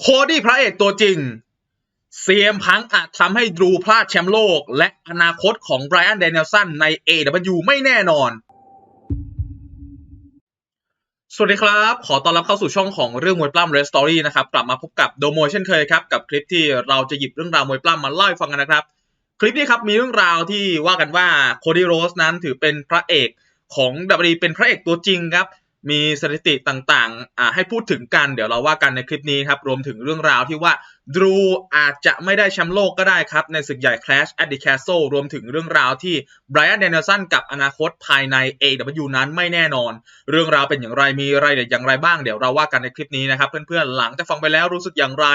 โคดี้พระเอกตัวจริง เซียมพังอาจทำให้ดรูพลาดแชมป์โลก และอนาคตของไบรอันเดนิเอลสันใน AW ไม่แน่นอน สวัสดีครับ ขอต้อนรับเข้าสู่ช่องของเรื่องมวยปล้ำเรสตอรี่นะครับ กลับมาพบกับโดโมเช่นเคยครับ กับคลิปที่เราจะหยิบเรื่องราวมวยปล้ำมาเล่าให้ฟังกันนะครับ คลิปนี้ครับมีเรื่องราวที่ว่ากันว่าโคดี้โรสนั้นถือเป็นพระเอกของดับเบิลเป็นพระเอกตัวจริงครับ มีสถิติต่างๆอ่าให้พูดถึงกันเดี๋ยวเราว่ากันในคลิปนี้ครับ รวมถึงเรื่องราวที่ว่าดรูอาจจะไม่ได้แชมป์โลกก็ได้ครับ ในศึกใหญ่ Clash at the Castle รวมถึงเรื่องราวที่ไบรอันเดน e l สันกับอนาคตภายใน AW นั้นไม่แน่นอน เรื่องราวเป็นอย่างไรมีรายละเอียดอย่างไรบ้างเดี๋ยวเราว่ากันในคลิปนี้นะครับ เพื่อนๆ หลังจากฟังไปแล้วรู้สึกอย่างไร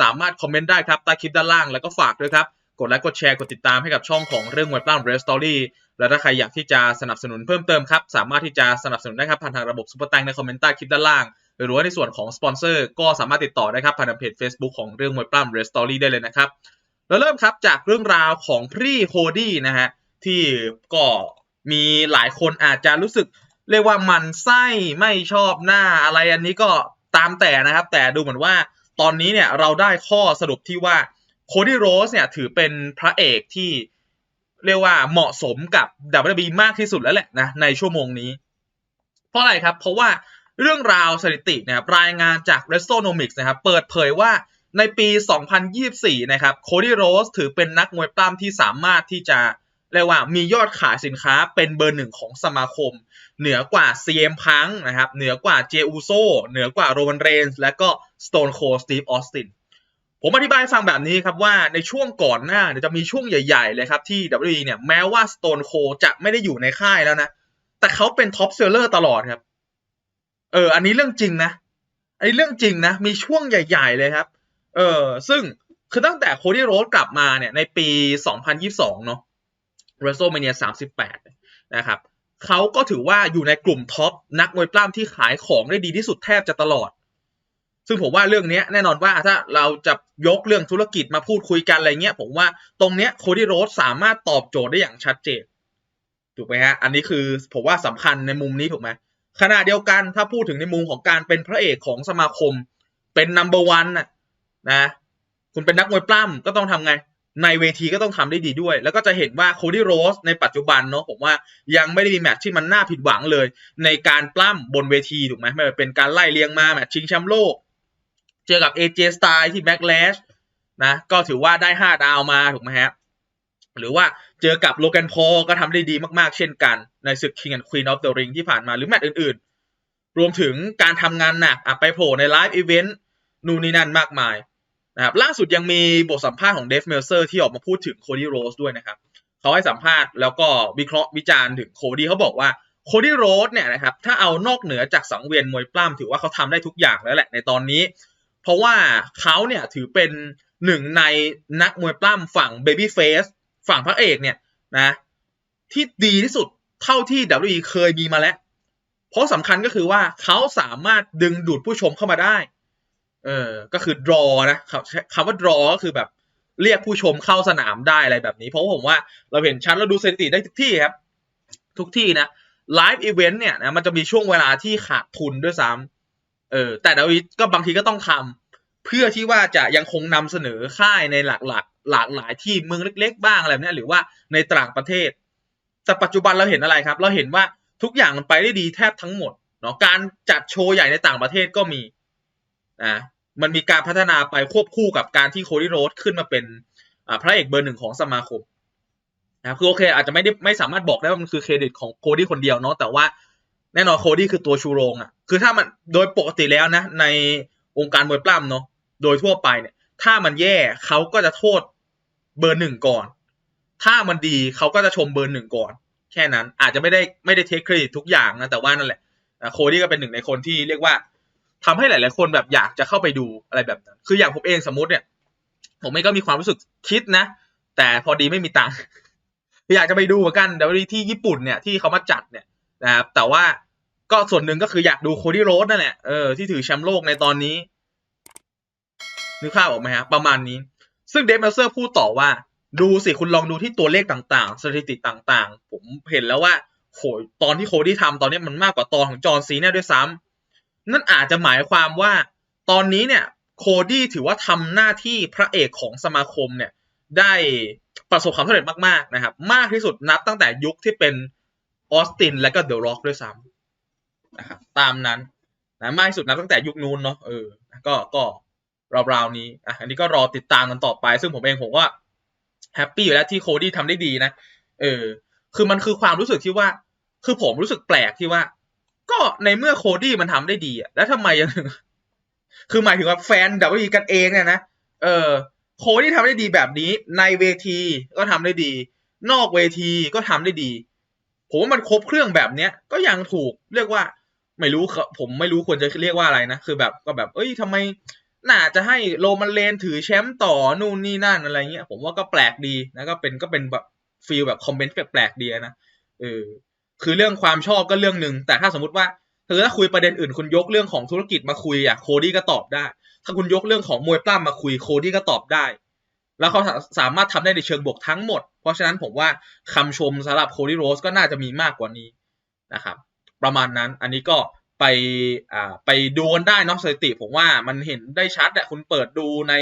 สามารถคอมเมนต์ได้ครับใต้คลิปด้านล่างแล้วก็ฝากด้วยครับกดไลค์กดแชร์กดติดตามให้กับช่องของเรื่องมวยปล้ำเรสตอรี่ และถ้าใครอยากที่จะสนับสนุนเพิ่มเติมครับ สามารถที่จะสนับสนุนได้ครับผ่านทางระบบซุปเปอร์แตงในคอมเมนต์ใต้คลิปด้านล่าง หรือว่าในส่วนของสปอนเซอร์ก็สามารถติดต่อได้ครับผ่านทางเพจ Facebook ของเรื่องมวยปล้ำเรสตอรี่ได้เลยนะครับแล้วเริ่มครับจากเรื่องราวของพรีโคดี้นะฮะที่ก็มีหลายคนอาจจะรู้สึก เรียกว่ามันไส้ไม่ชอบหน้าอะไรอันนี้ก็ตามแต่นะครับ แต่ดูเหมือนว่าตอนนี้เนี่ยเราได้ข้อสรุปที่ว่าโคดี้โรสเนี่ยถือเป็นพระเอกที่ เรียกว่าเหมาะสมกับ WWE มากที่สุดแล้วแหละนะในชั่วโมงนี้ เพราะอะไรครับ เพราะว่าเรื่องราวสถิตินะครับรายงานจาก Wrestleonomics นะครับเปิดเผยว่าในปี 2024 นะครับโคดี้โรสถือเป็นนักมวยปล้ำที่สามารถที่จะเรียกว่ามียอดขายสินค้าเป็นเบอร์หนึ่งของสมาคม เหนือกว่า CM Punk นะครับเหนือกว่า j อูโซเหนือกว่าโร m ันเรนส์และก็ Stone Cold Steve Austin ผมอธิบายให้ฟังแบบนี้ครับว่าในช่วงก่อนหน้าเนี่ยจะมีช่วงใหญ่ ๆ เลยครับที่ WWE เนี่ยแม้ว่า Stone Cold จะไม่ได้อยู่ในค่ายแล้วนะ แต่เขาเป็นท็อปเซลเลอร์ตลอดครับ เออ อันนี้เรื่องจริงนะ อันนี้เรื่องจริงนะ มีช่วงใหญ่ ๆ เลยครับ เออ ซึ่งคือตั้งแต่โคดี้โรสกลับมาเนี่ยในปี 2022 เนาะ WrestleMania 38 นะครับ เขาก็ถือว่าอยู่ในกลุ่มท็อปนักมวยปล้ำที่ขายของได้ดีที่สุดแทบจะตลอด ซึ่งผมว่าเรื่องนี้แน่นอนว่าถ้าเราจะยกเรื่องธุรกิจมาพูดคุยกันอะไรเงี้ยผมว่าตรงเนี้ยโคดี้โรสสามารถตอบโจทย์ได้อย่างชัดเจนถูกไหมฮะอันนี้คือผมว่าสำคัญในมุมนี้ถูกไหมขณะเดียวกันถ้าพูดถึงในมุมของการเป็นพระเอกของสมาคม เป็นนัมเบอร์วันนะนะ คุณเป็นนักมวยปล้ำก็ต้องทำไง ในเวทีก็ต้องทำได้ดีด้วย แล้วก็จะเห็นว่าโคดี้โรสในปัจจุบันเนาะผมว่ายังไม่ได้มีแมตช์ที่มันน่าผิดหวังเลย ในการปล้ำบนเวทีถูกไหมไม่ว่าเป็นการไล่เลียงมาแมตช์ชิงแชมป์โลก เจอกับ AJ Styles ที่ Backlash นะ ก็ถือว่าได้ 5 ดาวมาถูกไหมฮะ หรือว่าเจอกับโลแกนพอก็ทำได้ดีมากๆ เช่นกันในศึก King and Queen of the Ring ที่ผ่านมาหรือแมตช์อื่นๆ รวมถึงการทำงานหนักไปโผล่ในไลฟ์อีเวนต์นู่นนี่นั่นมากมายนะครับล่าสุดยังมีบทสัมภาษณ์ของเดฟเมลเซอร์ที่ออกมาพูดถึงโคดี้โรสด้วยนะครับเขาให้สัมภาษณ์แล้วก็วิเคราะห์วิจารณ์ถึงโคดี้เขาบอกว่าโคดี้โรสเนี่ยนะครับถ้าเอานอกเหนือจากสังเวียนมวยปล้ำถือว่าเขาทำได้ทุกอย่างแล้วแหละในตอนนี้ เพราะว่าเขาเนี่ยถือเป็นหนึ่งในนักมวยปล้ำฝั่งเบบี้เฟสฝั่งพระเอกเนี่ยนะที่ดีที่สุดเท่าที่ WWE เคยมีมาแล้ว เพราะสำคัญก็คือว่าเขาสามารถดึงดูดผู้ชมเข้ามาได้ เออ ก็คือ draw นะคำว่า draw ก็คือแบบเรียกผู้ชมเข้าสนามได้อะไรแบบนี้ เพราะผมว่าเราเห็นชัดเราดูสถิติได้ทุกที่ครับ ทุกที่นะไลฟ์อีเวนต์เนี่ยนะมันจะมีช่วงเวลาที่ขาดทุนด้วยซ้ำ เออแต่ดาวิดก็บางทีก็ต้องทำเพื่อที่ว่าจะยังคงนำเสนอค่ายในหลากหลากหลากหลายที่เมืองเล็ก ๆ บ้างอะไรแบบนี้หรือว่าในต่างประเทศ แต่ปัจจุบันเราเห็นอะไรครับ เราเห็นว่าทุกอย่างมันไปได้ดีแทบทั้งหมดเนาะการจัดโชว์ใหญ่ในต่างประเทศก็มีนะมันมีการพัฒนาไปควบคู่กับการที่โคดี้โรสขึ้นมาเป็นพระเอกเบอร์หนึ่งของสมาคมนะคือโอเค อาจจะไม่ได้ไม่สามารถบอกได้ว่ามันคือเครดิตของโคดี้คนเดียวเนาะแต่ว่า แน่นอนโคดี้คือตัวชูโรงอะ่ะ คือถ้ามันโดยปกติแล้วนะ ในองค์การมวยปล้ำเนาะโดยทั่วไปเนี่ย ถ้ามันแย่เขาก็จะโทษเบอร์หนึ่งก่อน ถ้ามันดีเขาก็จะชมเบอร์หนึ่งก่อน แค่นั้นอาจจะไม่ได้ไม่ได้เทคเครดิตทุกอย่างนะแต่ว่านั่นแหละโคดี้ก็เป็นหนึ่งในคนที่เรียกว่าทำให้หลาย ๆ คนแบบอยากจะเข้าไปดูอะไรแบบนั้น คืออย่างผมเองสมมติเนี่ย ผมเองก็มีความรู้สึกคิดนะ แต่พอดีไม่มีตังค์อยากจะไปดูเหมือนกันเดี๋ยวที่ญี่ปุ่นเนี่ยที่เขามาจัดเนี่ยนะครับแต่ว่า ก็ส่วนหนึ่งก็คืออยากดูโคดี้โรสนั่นแหละเออที่ถือแชมป์โลกในตอนนี้นึกภาพออกไหมฮะประมาณนี้ ซึ่งเดฟเมลเซอร์พูดต่อว่า ดูสิคุณลองดูที่ตัวเลขต่างๆ สถิติต่างๆ ผมเห็นแล้วว่าโหตอนที่โคดี้ทำตอนนี้มันมากกว่าตอนของจอร์นซีเนี่ยด้วยซ้ำนั่นอาจจะหมายความว่า ตอนนี้เนี่ยโคดี้ถือว่าทำหน้าที่พระเอกของสมาคมเนี่ยได้ประสบความสำเร็จมากๆนะครับ มากที่สุดนับตั้งแต่ยุคที่เป็นออสตินและก็เดอะร็อกด้วยซ้ำ นะครับตามนั้นนะมากที่สุดนับตั้งแต่ยุคนู้นเนาะเออก็ก็ราวๆนี้อะอันนี้ก็รอติดตามกันต่อไป ซึ่งผมเองผมว่าแฮปปี้อยู่แล้วที่โคดี้ทำได้ดีนะเออ คือมันคือความรู้สึกที่ว่า คือผมรู้สึกแปลกที่ว่า ก็ในเมื่อโคดี้มันทำได้ดีอะแล้วทำไมยังคือหมายถึงว่าแฟนดับเบิลอีกันเองเนี่ยนะเออโคดี้ทำได้ดีแบบนี้ ในเวทีก็ทำได้ดี นอกเวทีก็ทำได้ดี ผมว่ามันครบเครื่องแบบเนี้ยก็ยังถูกเรียกว่า ไม่รู้ผมไม่รู้ควรจะเรียกว่าอะไรนะ คือแบบก็แบบ เอ้ยทำไมน่าจะให้โรมันเลนถือแชมป์ต่อนู่นนี่นั่นอะไรเงี้ย ผมว่าก็แปลกดีนะก็เป็นก็เป็นแบบฟีลแบบคอมเมนต์แปลกๆดีนะเออคือเรื่องความชอบก็เรื่องหนึ่งแต่ถ้าสมมติว่าเธอถ้าคุยประเด็นอื่นคุณยกเรื่องของธุรกิจมาคุยอะโคดี้ก็ตอบได้ ถ้าคุณยกเรื่องของมวยปล้ำมาคุยโคดี้ก็ตอบได้ แล้วเขาสามารถทำได้ในเชิงบวกทั้งหมด เพราะฉะนั้นผมว่าคำชมสำหรับโคดี้โรสก็น่าจะมีมากกว่านี้นะครับ ประมาณนั้น อันนี้ก็ไปอ่าไปดูกันได้นอกสถิติ ผมว่ามันเห็นได้ชัดอะคุณเปิดดูใน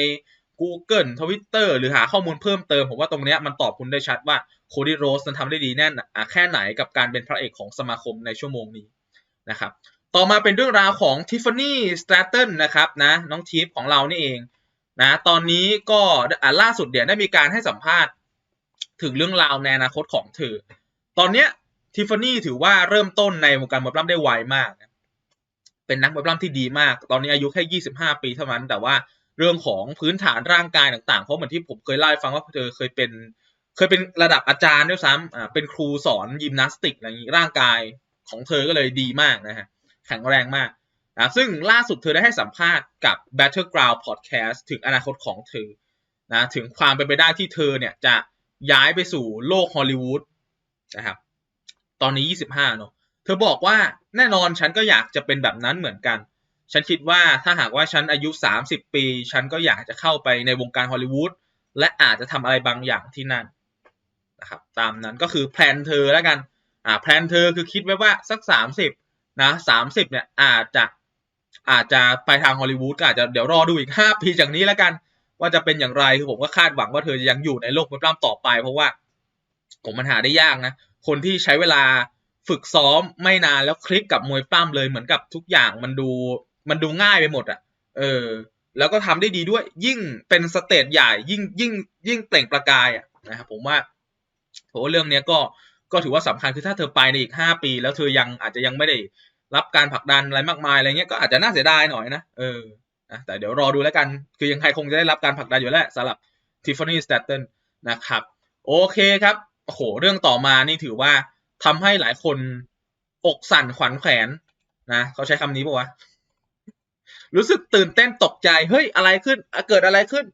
Google Twitter หรือหาข้อมูลเพิ่มเติม ผมว่าตรงเนี้ยมันตอบคุณได้ชัดว่าโคดี้โรสมันทำได้ดีแน่นะแค่ไหนกับการเป็นพระเอกของสมาคมในชั่วโมงนี้นะครับต่อมาเป็นเรื่องราวของทิฟฟานี่สแตตันนะครับนะน้องทิฟของเรานี่เองนะตอนนี้ก็อ่าล่าสุดเดี๋ยวได้มีการให้สัมภาษณ์ ถึงเรื่องราวในอนาคตของเธอ ตอนเนี้ย ทิฟฟานี่ถือว่าเริ่มต้นในวงการมวยปล้ำได้ไวมาก เป็นนักมวยปล้ำที่ดีมาก ตอนนี้อายุแค่ 25 ปีเท่านั้น แต่ว่าเรื่องของพื้นฐานร่างกายต่างๆ เพราะเหมือนที่ผมเคยเล่าให้ฟังว่าเธอเคยเป็น เคยเป็นระดับอาจารย์ด้วยซ้ำอ่า เป็นครูสอนยิมนาสติกอะไรอย่างนี้ ร่างกายของเธอก็เลยดีมากนะฮะ แข็งแรงมากนะซึ่งล่าสุดเธอได้ให้สัมภาษณ์กับ Battleground Podcast ถึงอนาคตของเธอ นะ ถึงความเป็นไปได้ที่เธอเนี่ยจะย้ายไปสู่โลกฮอลลีวูดนะครับ ตอนนี้25เนอะเธอบอกว่าแน่นอนฉันก็อยากจะเป็นแบบนั้นเหมือนกัน ฉันคิดว่าถ้าหากว่าฉันอายุ 30 ปี ฉันก็อยากจะเข้าไปในวงการฮอลลีวูดและอาจจะทำอะไรบางอย่างที่นั่นนะครับตามนั้นก็คือแพลนเธอแล้วกันอ่าแพลนเธอคือคิดไว้ว่าสัก 30นะ30เนี่ยอาจจะอาจจะไปทางฮอลลีวูดก็อาจจะเดี๋ยวรอดูอีก 5 ปีจากนี้แล้วกัน ว่าจะเป็นอย่างไรคือผมก็คาดหวังว่าเธอจะยังอยู่ในโลกมวยปล้ำต่อไป เพราะว่าผมมันหาได้ยากนะ คนที่ใช้เวลาฝึกซ้อมไม่นานแล้วคลิกกับมวยปล้ำเลยเหมือนกับทุกอย่างมันดูมันดูง่ายไปหมดอะ่ะ เออ แล้วก็ทำได้ดีด้วย ยิ่งเป็นสเตจใหญ่ ยิ่งยิ่ง ยิ่งเปล่งประกายอะ่ะนะครับผมว่าผมว่าเรื่องเนี้ยก็ก็ถือว่าสำคัญคือถ้าเธอไปในอีกห้าปี แล้วเธอยังอาจจะยังไม่ได้รับการผลักดันอะไรมากมายอะไรเงี้ยก็อาจจะน่าเสียดายหน่อยนะเออนะแต่เดี๋ยวรอดูแล้วกัน คือยังใครคงจะได้รับการผลักดันอยู่แล้วสำหรับทิฟฟานี่สแตตเทนนะครับ โอเคครับ โอ้โหเรื่องต่อมานี่ถือว่าทำให้หลายคนอกสั่นขวัญแขวนนะเขาใช้คำนี้ป่าวะรู้สึกตื่นเต้นตกใจเฮ้ยอะไรขึ้นเกิดอะไรขึ้น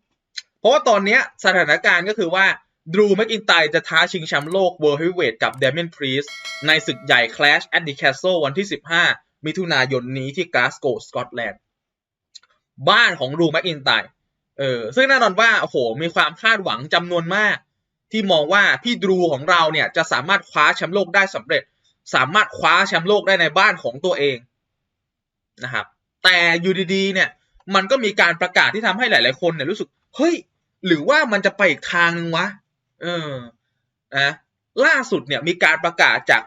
เพราะว่าตอนนี้สถานการณ์ก็คือว่าดรูแม c อินไตจะท้าชิงแชมป์โลก World Heavyweight กับเดม n นพรีสในศึกใหญ่ Clash at the Castle วันที่ 15 มิถุนายนนี้ที่กลาสโกสกอตแลนด์บ้านของดรูแม c อินไตเออซึ่งแน่นอนว่าโอ้โหมีความคาดหวังจำนวนมาก ที่มองว่าพี่ดรูของเราเนี่ยจะสามารถคว้าแชมป์โลกได้สำเร็จ สามารถคว้าแชมป์โลกได้ในบ้านของตัวเองนะครับ แต่อยู่ดีๆเนี่ยมันก็มีการประกาศที่ทำให้หลาย ๆ คนเนี่ยรู้สึกเฮ้ยหรือว่ามันจะไปอีกทางนึงวะเออนะล่าสุดเนี่ยมีการประกาศจาก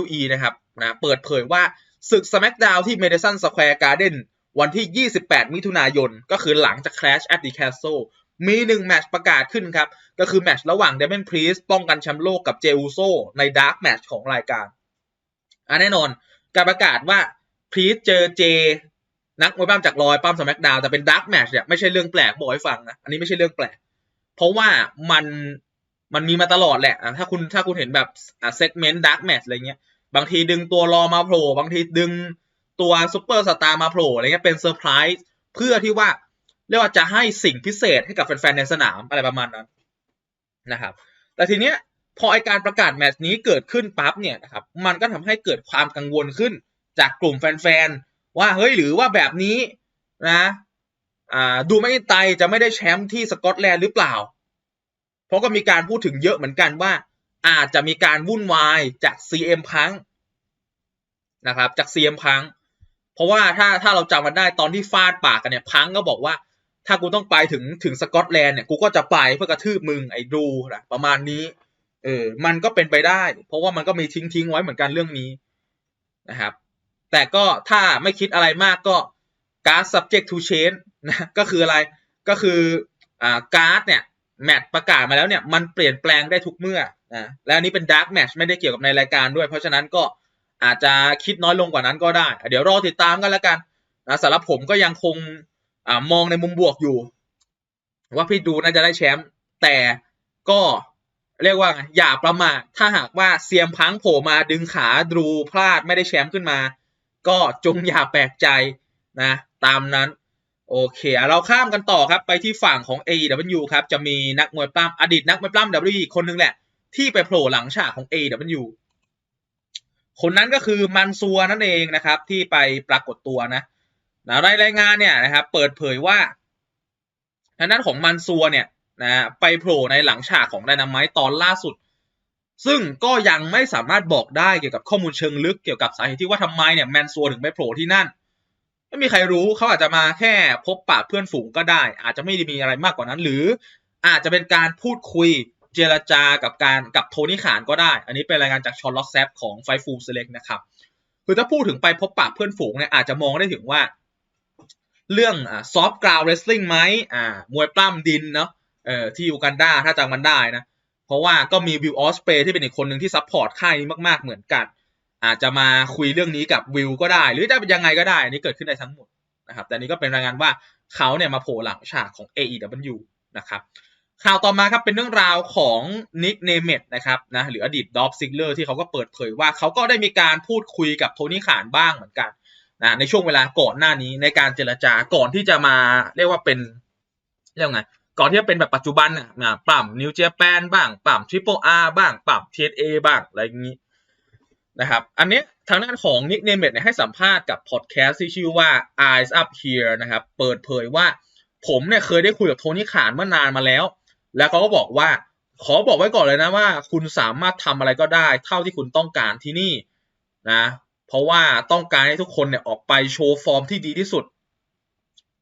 WWE นะครับนะเปิดเผยว่าศึก SmackDown ที่ Madison Square Garden วันที่ 28 มิถุนายน ก็คือหลังจาก Clash at the Castle มีหนึ่งแมตช์ประกาศขึ้นครับ ก็คือแมตช์ระหว่าง Damien Priest ป้องกันแชมป์โลกกับเจอูโซใน Dark Match ของรายการอะแน่นอนการประกาศว่า Priest เจอเจ นักมวยปั้มจากรอยปั้มสมักดาวแต่เป็น Dark Match เนี่ยไม่ใช่เรื่องแปลกบอกให้ฟังนะอันนี้ไม่ใช่เรื่องแปลก เพราะว่ามันมันมีมาตลอดแหละถ้าคุณถ้าคุณเห็นแบบอะเซกเมนต์ Dark Match อะไรเงี้ยบางทีดึงตัวรอมาโผล่บางทีดึงตัวซูเปอร์สตาร์มาโผล่อะไรเงี้ยเป็นเซอร์ไพรส์เพื่อที่ว่า เรียกว่าจะให้สิ่งพิเศษให้กับแฟนๆในสนามอะไรประมาณนั้นนะครับ แต่ทีเนี้ยพอไอการประกาศแมตช์นี้เกิดขึ้นปั๊บเนี่ยนะครับ มันก็ทำให้เกิดความกังวลขึ้นจากกลุ่มแฟนๆ ว่าเฮ้ยหรือว่าแบบนี้นะอ่าดูไม่ไตจะไม่ได้แชมป์ที่สกอตแลนด์หรือเปล่า เพราะก็มีการพูดถึงเยอะเหมือนกันว่า อาจจะมีการวุ่นวายจาก CM พังนะครับจาก CM พัง เพราะว่าถ้าถ้าเราจำมันได้ตอนที่ฟาดปากกันเนี่ยพังก็บอกว่า ถ้ากูต้องไปถึงถึงสกอตแลนด์เนี่ย กูก็จะไปเพื่อกระทืบมึงไอ้ดูนะประมาณนี้ เออ มันก็เป็นไปได้ เพราะว่ามันก็มีทิ้งทิ้งไว้เหมือนกันเรื่องนี้นะครับ แต่ก็ถ้าไม่คิดอะไรมากก็ การ์ด subject to change นะก็คืออะไรก็คืออ่าการ์ดเนี่ยแมตช์ประกาศมาแล้วเนี่ยมันเปลี่ยนแปลงได้ทุกเมื่อนะและอันนี้เป็น dark match ไม่ได้เกี่ยวกับในรายการด้วย เพราะฉะนั้นก็อาจจะคิดน้อยลงกว่านั้นก็ได้ เดี๋ยวรอติดตามกันแล้วกันนะสำหรับผมก็ยังคง อ่ามองในมุมบวกอยู่ ว่าพี่ดูน่าจะได้แชมป์แต่ก็เรียกว่าอย่าประมาทถ้าหากว่าเซียมพังโผล่มาดึงขาดูพลาดไม่ได้แชมป์ขึ้นมา ก็จงอย่าแปลกใจนะ ตามนั้น โอเค เราข้ามกันต่อครับไปที่ฝั่งของ AEW ครับ จะมีนักมวยปล้ำอดีตนักมวยปล้ำ WWE อีคนนึงแหละ ที่ไปโผล่หลังฉากของ AEW คนนั้นก็คือมันซัวนั่นเองนะครับ ที่ไปปรากฏตัวนะ นะรายรายงานเนี่ยนะครับเปิดเผยว่าทางด้านของมันซัวเนี่ยนะไปโผล่ในหลังฉากของไดนามต์ตอนล่าสุด ซึ่งก็ยังไม่สามารถบอกได้เกี่ยวกับข้อมูลเชิงลึกเกี่ยวกับสาเหตุที่ว่าทำไมเนี่ยแมนซัวถึงไปโผล่ที่นั่น ไม่มีใครรู้เขาอาจจะมาแค่พบปะเพื่อนฝูงก็ได้ อาจจะไม่ได้มีอะไรมากกว่านั้น หรืออาจจะเป็นการพูดคุยเจรจากับการกับโทนี่ขานก็ได้ อันนี้เป็นรายงานจากชอนล็อกแซฟของไฟฟูเซเล็กนะครับคือถ้าพูดถึงไปพบปะเพื่อนฝูงเนี่ยอาจจะมองได้ถึงว่า เรื่องอ่าซอฟต์กราวเรสลิงไหมอ่ามวยปล้ำดินเนาะเอ่อที่ยูกันดาถ้าจำมันได้นะ เพราะว่าก็มีวิวออสเปรที่เป็นอีกคนหนึ่งที่ซัพพอร์ตค่ายนี้มากๆเหมือนกัน อาจจะมาคุยเรื่องนี้กับวิวก็ได้ หรือจะเป็นยังไงก็ได้อันนี้เกิดขึ้นได้ทั้งหมดนะครับแต่นนี้ก็เป็นรายงานว่าเขาเนี่ยมาโผล่หลังฉากของ AEW นะครับข่าวต่อมาครับเป็นเรื่องราวของนิกเนเมตนะครับนะหรืออดีตดอฟซิกเลอร์ที่เขาก็เปิดเผยว่าเขาก็ได้มีการพูดคุยกับโทนี่ขานบ้างเหมือนกัน นะในช่วงเวลาก่อนหน้านี้ในการเจรจาก่อนที่จะมาเรียกว่าเป็นเรียกไงก่อนที่จะเป็นแบบปัจจุบันนะปรับนิวเจแปนบ้างปรับทริปเปิลอาร์บ้างปรับทีเอบ้างอะไรอย่างนี้นะครับ อันนี้ทางด้านของนิกเนเมตเนี่ยให้สัมภาษณ์กับพอดแคสต์ที่ชื่อว่า Eyes Up Here นะครับ เปิดเผยว่าผมเนี่ยเคยได้คุยกับโทนี่ขานเมื่อนานมาแล้ว แล้วเขาก็บอกว่า ขอบอกไว้ก่อนเลยนะว่า คุณสามารถทำอะไรก็ได้ เท่าที่คุณต้องการที่นี่นะ เพราะว่าต้องการให้ทุกคนเนี่ยออกไปโชว์ฟอร์มที่ดีที่สุด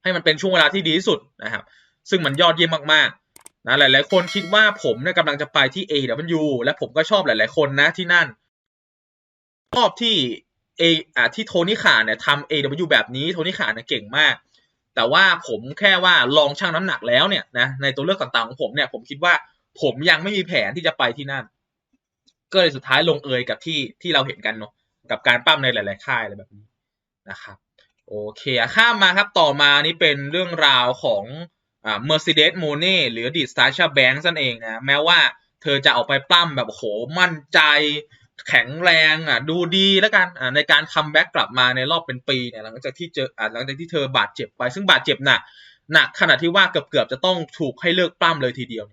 ให้มันเป็นช่วงเวลาที่ดีที่สุดนะครับ ซึ่งมันยอดเยี่ยมมากๆนะหลาย ๆ คนคิดว่าผมเนี่ยกำลังจะไปที่ AW และผมก็ชอบหลาย ๆ คนนะที่นั่นชอบที่ A อ่าที่โทนี่ขาเนี่ยทำ AW แบบนี้โทนี่ขาเนี่ยเก่งมาก แต่ว่าผมแค่ว่าลองชั่งน้ำหนักแล้วเนี่ยนะในตัวเลือกต่างๆของผมเนี่ย ผมคิดว่าผมยังไม่มีแผนที่จะไปที่นั่น ก็เลยสุดท้ายลงเอยกับที่ที่เราเห็นกันเนาะ กับการปั้มในหลาย ๆ ค่ายอะไรแบบนี้นะครับโอเคข้ามมาครับต่อมานี่เป็นเรื่องราวของอ่า Mercedes m o n e หรือดีตสตาร์ชาแบงค์นั่นเองนะแม้ว่าเธอจะออกไปปล้ำแบบโหมั่นใจแข็งแรงอะดูดีแล้วกันอ่าในการคัมแบ็กกลับมาในรอบเป็นปีเนี่ยหลังจากที่เจออ่าหลังจากที่เธอบาดเจ็บไป ซึ่งบาดเจ็บหนักหนักขนาดที่ว่าเกือบๆจะต้องถูกให้เลิกปล้ำเลยทีเดียว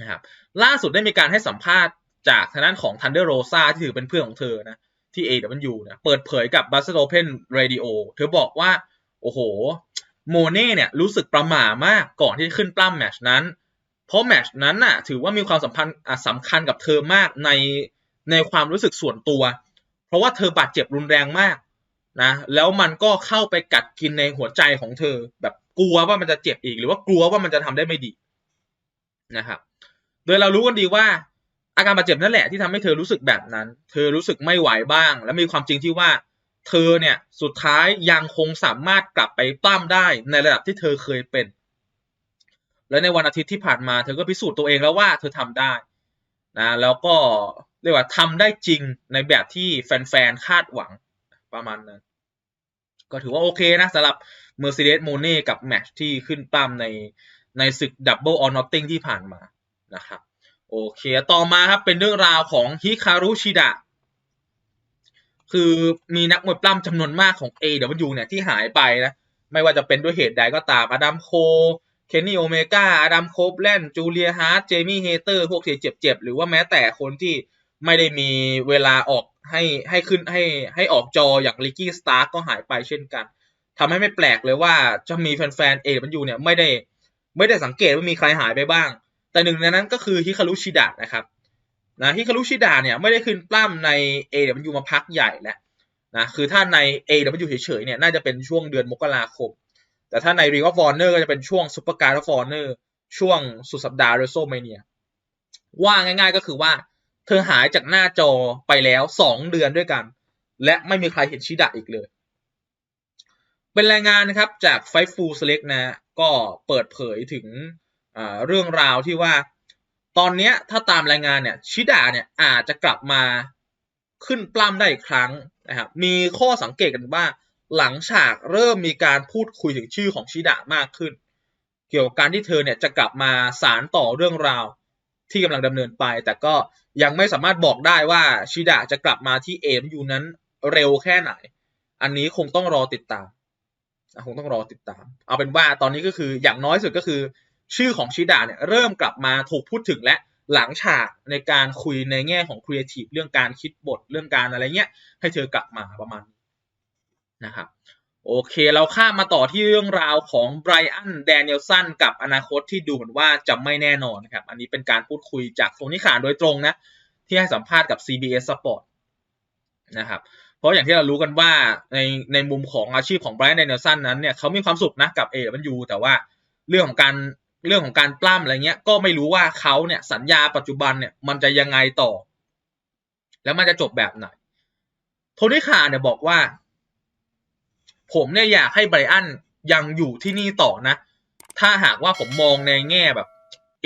นะครับล่าสุดได้มีการให้สัมภาษณ์จากทางด้านของ Thunder Rosa ที่ถือเป็นเพื่อนของเธอนะ ที่ AW นะเปิดเผยกับ b u s t Open Radio เธอบอกว่า โอ้โห โมเน่เนี่ยรู้สึกประหม่ามากก่อนที่ขึ้นปล้ำแมชนั้น เพราะแมชนั้นน่ะถือว่ามีความสัมพันธ์สำคัญกับเธอมากในในความรู้สึกส่วนตัว เพราะว่าเธอบาดเจ็บรุนแรงมากนะแล้วมันก็เข้าไปกัดกินในหัวใจของเธอ แบบกลัวว่ามันจะเจ็บอีก หรือว่ากลัวว่ามันจะทำได้ไม่ดีนะครับโดยเรารู้กันดีว่า อาการบาดเจ็บนั่นแหละที่ทำให้เธอรู้สึกแบบนั้น เธอรู้สึกไม่ไหวบ้าง และมีความจริงที่ว่า เธอเนี่ยสุดท้ายยังคงสามารถกลับไปปล้ำได้ในระดับที่เธอเคยเป็น และในวันอาทิตย์ที่ผ่านมาเธอก็พิสูจน์ตัวเองแล้วว่าเธอทำได้นะแล้วก็เรียกว่าทำได้จริงในแบบที่แฟนๆคาดหวังประมาณนั้น ก็ถือว่าโอเคนะสำหรับ Mercedes m o n e กับแมตช์ที่ขึ้นปล้ำในในศึก Double or Nothing ที่ผ่านมานะครับ โอเค ต่อมาครับเป็นเรื่องราวของฮิคารุชิดะ คือมีนักมวยปล้ำจำนวนมากของ AW เนี่ยที่หายไปนะ ไม่ว่าจะเป็นด้วยเหตุใดก็ตาม อดัมโค เคนนี่โอเมก้า อดัมโคบแลนจูเลียฮาร์ดเจมี่เฮเตอร์ พวกที่เจ็บๆ หรือว่าแม้แต่คนที่ไม่ได้มีเวลาออกให้ให้ขึ้นให้ให้ออกจออย่างลิกกี้สตาร์ก็หายไปเช่นกันทำให้ไม่แปลกเลยว่าจะมีแฟนๆ AW เนี่ยไม่ได้ไม่ได้สังเกตว่ามีใครหายไปบ้าง แต่หนึ่งในนั้นก็คือฮิคารุชิดะนะครับนะฮิคารุชิดะเนี่ยไม่ได้ขึ้นปล้ำใน AW มาพักใหญ่แล้วนะคือถ้าใน AW เฉยๆเนี่ยน่าจะเป็นช่วงเดือนมกราคม แต่ถ้าใน Ring of Honor ก็จะเป็นช่วง Super Card of Honor ช่วงสุดสัปดาห์ WrestleMania ว่าง่ายๆก็คือว่า เธอหายจากหน้าจอไปแล้วสองเดือนด้วยกัน และไม่มีใครเห็นชิดะอีกเลย เป็นรายงานนะครับจาก Fight Full Select นะ ก็เปิดเผยถึง เรื่องราวที่ว่า ตอนนี้ถ้าตามรายงานเนี่ยชิดะเนี่ยอาจจะกลับมาขึ้นปล้ำได้อีกครั้งนะครับมีข้อสังเกตกันว่าหลังฉากเริ่มมีการพูดคุยถึงชื่อของชิดะมากขึ้น เกี่ยวกับการที่เธอเนี่ยจะกลับมาสารต่อเรื่องราวที่กำลังดำเนินไป แต่ก็ยังไม่สามารถบอกได้ว่าชิดะจะกลับมาที่เอ็มยูนั้นเร็วแค่ไหน อันนี้คงต้องรอติดตามคงต้องรอติดตาม เอาเป็นว่าตอนนี้ก็คืออย่างน้อยสุดก็คือ ชื่อของชิดะเนี่ยเริ่มกลับมาถูกพูดถึงและหลังฉากในการคุยในแง่ของครีเอทีฟเรื่องการคิดบทเรื่องการอะไรเงี้ยให้เธอกลับมาประมาณนะครับโอเคเราข้ามมาต่อที่เรื่องราวของไบรอันแดเนียลสันกับอนาคตที่ดูเหมือนว่าจะไม่แน่นอนนะครับ อันนี้เป็นการพูดคุยจากโทนี่ขานโดยตรงนะ ที่ให้สัมภาษณ์กับ CBS Sport นะครับเพราะอย่างที่เรารู้กันว่าในในมุมของอาชีพของไบรอันแดเนียลสันนั้นเนี่ยเขามีความสุขนะกับเอมันยูแต่ว่าเรื่องของการ เรื่องของการปล้ำอะไรเงี้ย ก็ไม่รู้ว่าเขาเนี่ยสัญญาปัจจุบันเนี่ยมันจะยังไงต่อ แล้วมันจะจบแบบไหน โทนี่คาเนี่ยบอกว่า ผมเนี่ยอยากให้ไบรอันยังอยู่ที่นี่ต่อนะ ถ้าหากว่าผมมองในแง่แบบ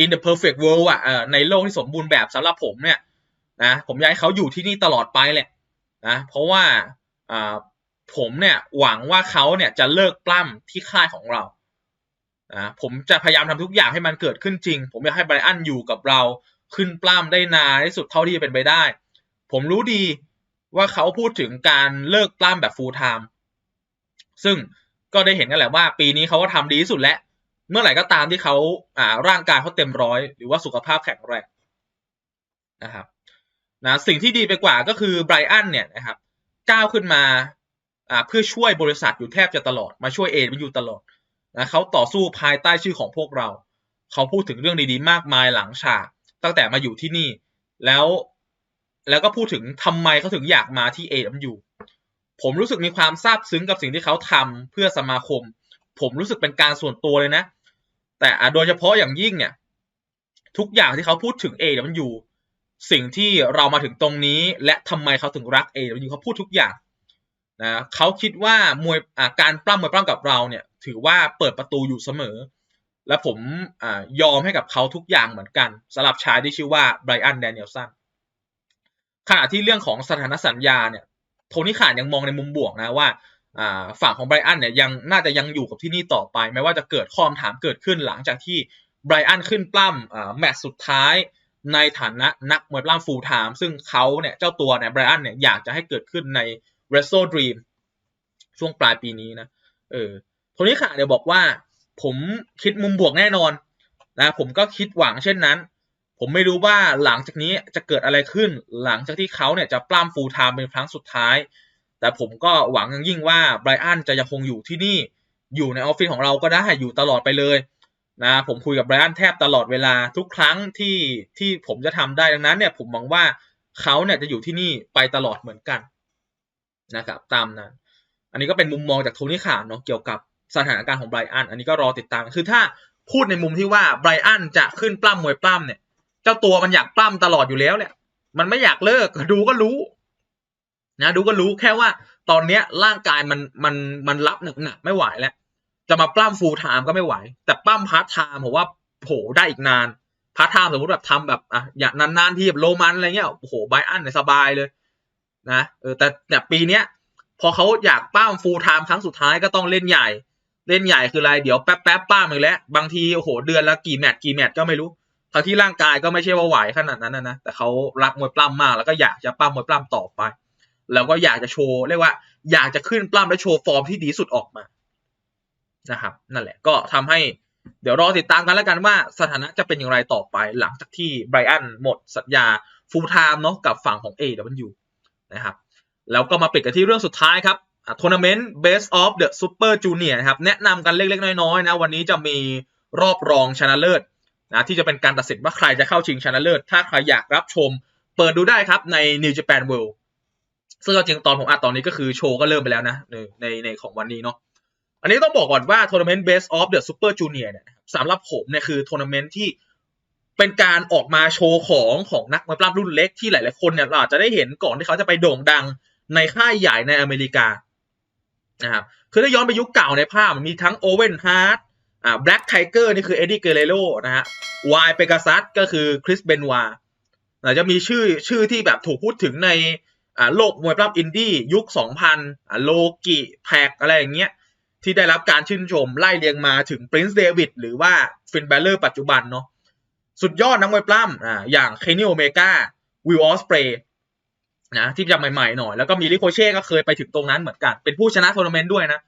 in the perfect world อะในโลกที่สมบูรณ์แบบสำหรับผมเนี่ยนะผมอยากให้เขาอยู่ที่นี่ตลอดไปแหละนะเพราะว่าผมเนี่ยหวังว่าเขาเนี่ยจะเลิกปล้ำที่ค่ายของเรา นะผมจะพยายามทำทุกอย่างให้มันเกิดขึ้นจริง ผมอยากให้ไบรอันอยู่กับเราขึ้นปล้ำได้นานที่สุดเท่าที่จะเป็นไปได้ ผมรู้ดีว่าเขาพูดถึงการเลิกปล้ำแบบฟูลไทม์ซึ่งก็ได้เห็นกันแหละว่า ปีนี้เขาก็ทำดีที่สุดแล้ว เมื่อไหร่ก็ตามที่เขาอ่าร่างกายเขาเต็มร้อย หรือว่าสุขภาพแข็งแรงนะครับนะสิ่งที่ดีไปกว่าก็คือไบรอันเนี่ยนะครับก้าวขึ้นมาอ่าเพื่อช่วยบริษัทอยู่แทบจะตลอดมาช่วยเอมาอยู่ตลอด นะเขาต่อสู้ภายใต้ชื่อของพวกเรา เขาพูดถึงเรื่องดีๆ มากมายหลังฉากตั้งแต่มาอยู่ที่นี่ แล้วแล้วก็พูดถึงทำไมเขาถึงอยากมาที่ AW ผมรู้สึกมีความซาบซึ้งกับสิ่งที่เขาทำเพื่อสมาคม ผมรู้สึกเป็นการส่วนตัวเลยนะ แต่โดยเฉพาะอย่างยิ่งเนี่ย ทุกอย่างที่เขาพูดถึง AW สิ่งที่เรามาถึงตรงนี้ และทำไมเขาถึงรัก AW เขาพูดทุกอย่างนะเขาคิดว่ามวยการปล้ำมวยปล้ำกับเราเนี่ย ถือว่าเปิดประตูอยู่เสมอ และผมอยอมให้กับเขาทุกอย่างเหมือนกันสำหรับชายที่ชื่อว่าไบรอันแดเนียลสันขณะที่เรื่องของสถานสัญญาเนี่ยโทนี่ขานยังมองในมุมบวกนะว่าฝั่งของไบรอันเนี่ยยังน่าจะยังอยู่กับที่นี่ต่อไป แม้ว่าจะเกิดข้อมถามเกิดขึ้นหลังจากที่ไบรอันขึ้นปล้ำแมตช์สุดท้ายในฐานะนักมวยปล้ำฟูลไทม์ซึ่งเขาเนี่ยเจ้าตัวเนี่ยไบรอันเนี่ยอยากจะให้เกิดขึ้นใน Wrestle Dream ช่วงปลายปีนี้นะเออ โทนี่ขาเนี่ยบอกว่า ผมคิดมุมบวกแน่นอนนะผมก็คิดหวังเช่นนั้น ผมไม่รู้ว่าหลังจากนี้จะเกิดอะไรขึ้น หลังจากที่เขาเนี่ยจะปล้ำฟูลไทม์เป็นครั้งสุดท้าย แต่ผมก็หวังยิ่งว่าไบรอันจะยังคงอยู่ที่นี่อยู่ในออฟฟิศของเราก็ได้อยู่ตลอดไปเลยนะผมคุยกับไบรอันแทบตลอดเวลาทุกครั้งที่ที่ผมจะทำได้ดังนั้นเนี่ยผมหวังว่าเขาเนี่ยจะอยู่ที่นี่ไปตลอดเหมือนกันนะครับตามนั้น อันนี้ก็เป็นมุมมองจากโทนี่ขานเนาะเกี่ยวกับ สถานการณ์ของไบรอันอันนี้ก็รอติดตาม คือถ้าพูดในมุมที่ว่าไบรอันจะขึ้นปล้ำมวยปล้ำเนี่ย เจ้าตัวมันอยากปล้ำตลอดอยู่แล้วแหละมันไม่อยากเลิกดูก็รู้ นะ ดูก็รู้แค่ว่า ตอนเนี้ยร่างกายมันมันมันรับหนักหนักไม่ไหวแล้วจะมาปล้ำฟูลไทม์ก็ไม่ไหว แต่ปล้ำพาร์ทไทม์ผมว่าโหได้อีกนานพาร์ทไทม์สมมติแบบทำแบบอะอย่างนานๆที่แบบโรมันอะไรเงี้ยโอ้โหไบรอันเนี่ยสบายเลย นะเออแต่เนี่ปีเนี้ยพอเขาอยากป้ามฟูลไทม์ครั้งสุดท้ายก็ต้องเล่นใหญ่ เล่นใหญ่คืออะไรเดี๋ยวแป๊บแป๊บป้ามอีกแล้วบางทีโอ้โหเดือนละกี่แมตช์กี่แมตช์ก็ไม่รู้ทั้งที่ร่างกายก็ไม่ใช่ว่าไหวขนาดนั้นนะนะแต่เขารักมวยปล้ำมากแล้วก็อยากจะปล้ำมวยปล้ำต่อไป แล้วก็อยากจะโชว์เรียกว่า อยากจะขึ้นปล้ำและโชว์ฟอร์มที่ดีสุดออกมานะครับนั่นแหละก็ทำให้เดี๋ยวรอติดตามกันแล้วกันว่าสถานะจะเป็นอย่างไรต่อไป หลังจากที่ไบรอันหมดสัญญาฟูลไทม์เนาะกับฝั่งของ AW นะครับแล้วก็มาปิดกันที่เรื่องสุดท้ายครับ ทัวร์นาเมนต์ Best of the Super Junior นะครับแนะนำกันเล็กๆ น้อยๆนะวันนี้จะมีรอบรองชนะเลิศนะที่จะเป็นการตัดสินว่าใครจะเข้าชิงชนะเลิศ ถ้าใครอยากรับชม เปิดดูได้ครับใน New Japan World ซึ่งเอาจริงตอนผมอัดตอนนี้ก็คือโชว์ก็เริ่มไปแล้วนะในในในของวันนี้เนาะอันนี้ต้องบอกก่อนว่าทัวร์นาเมนต์ Best of the Super Junior เนี่ยสำหรับผมเนี่ยคือทัวร์นาเมนต์ที่เป็นการออกมาโชว์ของของนักมวยปล้ำรุ่นเล็กที่หลาย ๆ คนเนี่ยเราอาจจะได้เห็นก่อนที่เขาจะไปโด่งดังในค่ายใหญ่ในอเมริกา นะครับคือถ้าย้อนไปยุคเก่าในภาพมันมีทั้งโอเวนฮาร์ดอ่าแบล็กไทเกอร์นี่คือเอ็ดดี้เกเรโรนะฮะวายเปกาซัสก็คือคริสเบนวาอาจจะมีชื่อชื่อที่แบบถูกพูดถึงในอ่าโลกมวยปล้ำอินดี้ยุค 2000อ่าโลกิแพกอะไรอย่างเงี้ยที่ได้รับการชื่นชมไล่เรียงมาถึง Prince David หรือว่าฟินแบลเลอร์ปัจจุบันเนาะสุดยอดนักมวยปล้ำอ่าอย่างเคนนี่โอเมกาวิลออสเปรย์ นะที่จะใหม่ๆหน่อยแล้วก็มีลิโคเช่ก็เคยไปถึงตรงนั้นเหมือนกัน เป็นผู้ชนะทัวร์นาเมนต์ด้วยนะ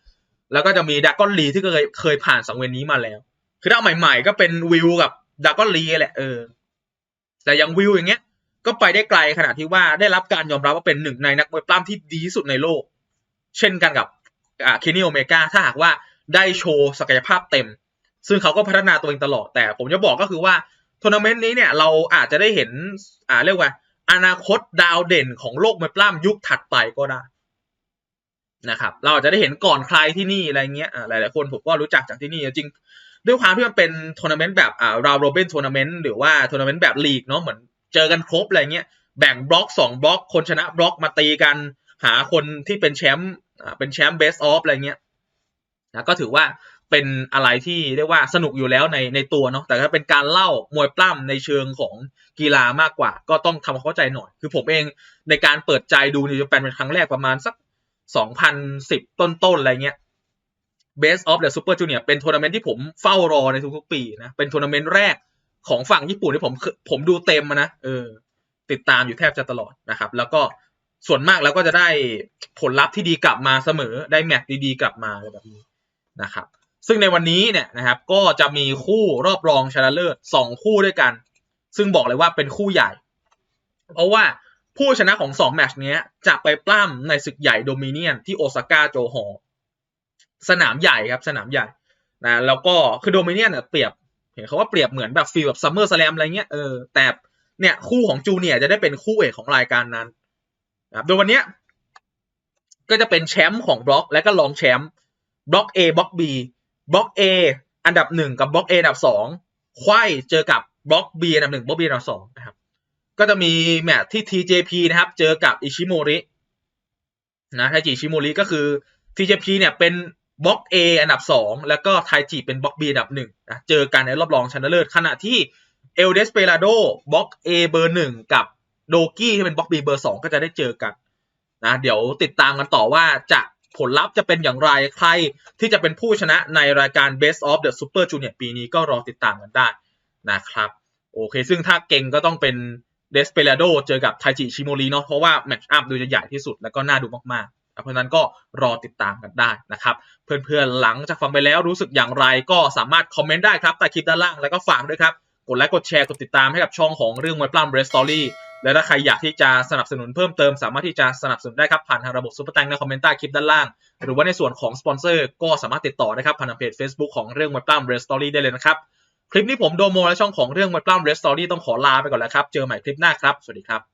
แล้วก็จะมีดากอนลีที่เคยเคยผ่านสังเวียนนี้มาแล้ว คือถ้าเอาใหม่ๆ ก็เป็นวิลกับดากอนลีแหละเออแต่อยังวิลอย่างเงี้ย ก็ไปได้ไกลขนาดที่ว่าได้รับการยอมรับว่าเป็นหนึ่งในนักมวยปล้ำที่ดีที่สุดในโลก เช่นกันกับอ่าเคนนี่โอเมกาถ้าหากว่าได้โชว์ศักยภาพเต็ม ซึ่งเขาก็พัฒนาตัวเองตลอดแต่ผมจะบอกก็คือว่าทัวร์นาเมนต์นี้เนี่ยเราอาจจะได้เห็นอ่าเรียกว่า อนาคตดาวเด่นของโลกมวยปล้ำยุคถัดไปก็ได้นะครับ เราอาจจะได้เห็นก่อนใครที่นี่อะไรเงี้ยอ่าหลายๆคนผมก็รู้จักจากที่นี่จริงด้วยความที่มันเป็นทัวร์นาเมนต์แบบอ่าราวโรเบนทัวร์นาเมนต์หรือว่าทัวร์นาเมนต์แบบลีกเนาะเหมือนเจอกันครบอะไรเงี้ยแบ่งบล็อกสองบล็อก คนชนะบล็อกมาตีกัน หาคนที่เป็นแชมป์อ่าเป็นแชมป์เบสออฟอะไรเงี้ยนะก็ถือว่า เป็นอะไรที่เรียกว่าสนุกอยู่แล้วในในตัวเนาะแต่ถ้าเป็นการเล่ามวยปล้ำในเชิงของกีฬามากกว่า ก็ต้องทำความเข้าใจหน่อย คือผมเองในการเปิดใจดูนิวจแปนเป็นครั้งแรกประมาณสัก 2010 ต้นๆอะไรเงี้ย Best of the Super Junior เป็นทัวร์นาเมนต์ที่ผมเฝ้ารอในทุกๆปีนะ เป็นทัวร์นาเมนต์แรกของฝั่งญี่ปุ่นที่ผมผมดูเต็มนะเออติดตามอยู่แทบจะตลอดนะครับ แล้วก็ส่วนมากแล้วก็จะได้ผลลัพธ์ที่ดีกลับมาเสมอได้แมตช์ดีๆกลับมาอะไรแบบนี้นะครับ ซึ่งในวันนี้เนี่ยนะครับก็จะมีคู่รอบรองชนะเลิศสองคู่ด้วยกัน ซึ่งบอกเลยว่าเป็นคู่ใหญ่ เพราะว่าผู้ชนะของสองแมตช์เนี้ยจะไปปล้ำในศึกใหญ่โดมิเนียนที่โอซาก้าโจฮอสนามใหญ่ครับสนามใหญ่นะแล้วก็คือโดมิเนียนเนี่ยเปรียบเห็นเขาว่าเปรียบเหมือนแบบฟีลแบบซัมเมอร์สแลมอะไรเงี้ยเออแต่เนี่ยคู่ของจูเนียจะได้เป็นคู่เอกของรายการนั้นนะครับโดยวันเนี้ยก็จะเป็นแชมป์ของบล็อก และก็รองแชมป์บล็อก A บล็อก B บล็อก A อันดับหนึ่งกับบล็อก A อันดับสองควายเจอกับบล็อก B อันดับหนึ่งบล็อก B อันดับสองนะครับก็จะมีแมตช์ที่ TJP นะครับ เจอกับอิชิโมรินะไทจิอิชิโมริก็คือ TJP เนี่ยเป็นบล็อก A อันดับ 2 แล้วก็ไทจิเป็นบล็อก B อันดับ1นะเจอกันในรอบรองชนะเลิศขณะที่เอลเดสเปราโดบล็อก A เบอร์ 1 กับโดกี้ที่เป็นบล็อก B เบอร์ 2 ก็จะได้เจอกันนะเดี๋ยวติดตามกันต่อว่าจะ ผลลัพธ์จะเป็นอย่างไรใครที่จะเป็นผู้ชนะในรายการ Best of the Super Junior ปีนี้ก็รอติดตามกันได้นะครับ โอเค ซึ่งถ้าเก่งก็ต้องเป็นเดสเปเรโดเจอกับไทจิชิโมริเนาะเพราะว่าแมตช์อัพดูจะใหญ่ที่สุดแล้วก็น่าดูมากๆ เพราะฉะนั้นก็รอติดตามกันได้นะครับ เพื่อนๆหลังจากฟังไปแล้วรู้สึกอย่างไรก็สามารถคอมเมนต์ได้ครับใต้คลิปด้านล่างแล้วก็ฝากด้วยครับ กดไลค์กดแชร์กดติดตามให้กับช่องของเรื่องมวยปล้ำเรสตอรี่ และถ้าใครอยากที่จะสนับสนุนเพิ่มเติมสามารถที่จะสนับสนุนได้ครับผ่านทางระบบซุปเปอร์แตงในคอมเมนต์ใต้คลิปด้านล่าง หรือว่าในส่วนของสปอนเซอร์ก็สามารถติดต่อได้ครับผ่านทางเพจ Facebook ของเรื่องมวยปล้ำเรสตอรี่ได้เลยนะครับคลิปนี้ผมโดโมและช่องของเรื่องมวยปล้ำเรสตอรี่ต้องขอลาไปก่อนแล้วครับเจอใหม่คลิปหน้าครับสวัสดีครับ